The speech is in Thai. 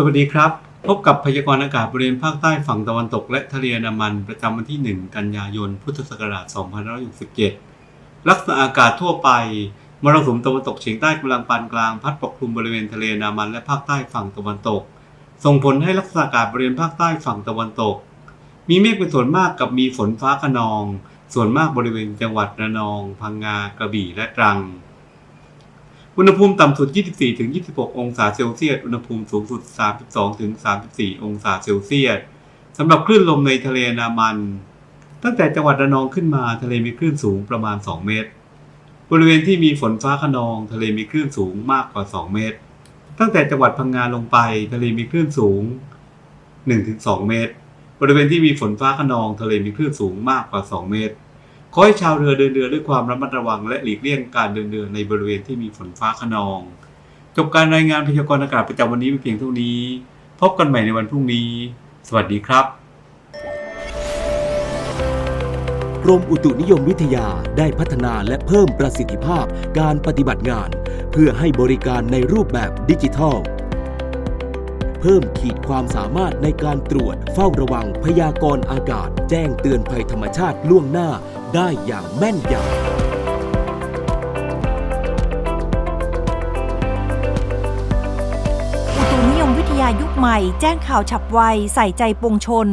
สวัสดีครับ พบกับพยากรณ์อากาศบริเวณภาคใต้ฝั่งตะวันตก และทะเลอันดามันประจำวันที่ 1 กันยายน พุทธศักราช 2567 ลักษณะอากาศทั่วไป มรสุมตะวันตกเฉียงใต้กำลังปานกลางพัดปกคลุมบริเวณทะเลอันดามันและภาคใต้ฝั่งตะวันตก ส่งผลให้ลักษณะอากาศบริเวณภาคใต้ฝั่งตะวันตก มีเมฆเป็นส่วนมากกับมีฝนฟ้าขนอง ส่วนมากบริเวณจังหวัดระนอง พังงากระบี่และตรัง อุณหภูมิต่ำสุด 24-26 องศาเซลเซียส อุณหภูมิสูงสุด 32-34 องศาเซลเซียสสำหรับคลื่นลมในทะเลนามัน ตั้งแต่จังหวัดระนองขึ้นมาทะเลมีคลื่นสูงประมาณ 2 เมตร บริเวณที่มีฝนฟ้าขนอง ทะเลมีคลื่นสูงมากกว่า 2 เมตร ตั้งแต่จังหวัดพังงาลงไป ทะเลมีคลื่นสูง 1-2 เมตร บริเวณที่มีฝนฟ้าขนอง ทะเลมีคลื่นสูงมากกว่า 2 เมตร ขอให้ชาวเรือเดินเรือด้วยความระมัดระวัง และหลีกเลี่ยงการเดินเรือในบริเวณที่มีฝนฟ้าขนอง จบการรายงานพยากรณ์อากาศประจำวันนี้เพียงเท่านี้ พบกันใหม่ในวันพรุ่งนี้ สวัสดีครับกรมอุตุนิยมวิทยาได้พัฒนาและเพิ่มประสิทธิภาพการปฏิบัติงาน เพื่อให้บริการในรูปแบบดิจิทัล เพิ่มขีดความสามารถในการตรวจเฝ้าระวังพยากรณ์อากาศ แจ้งเตือนภัยธรรมชาติล่วงหน้า ได้อย่างแม่นยำอุตุนิยมวิทยายุคใหม่ แจ้งข่าวฉับไว ใส่ใจปวงชน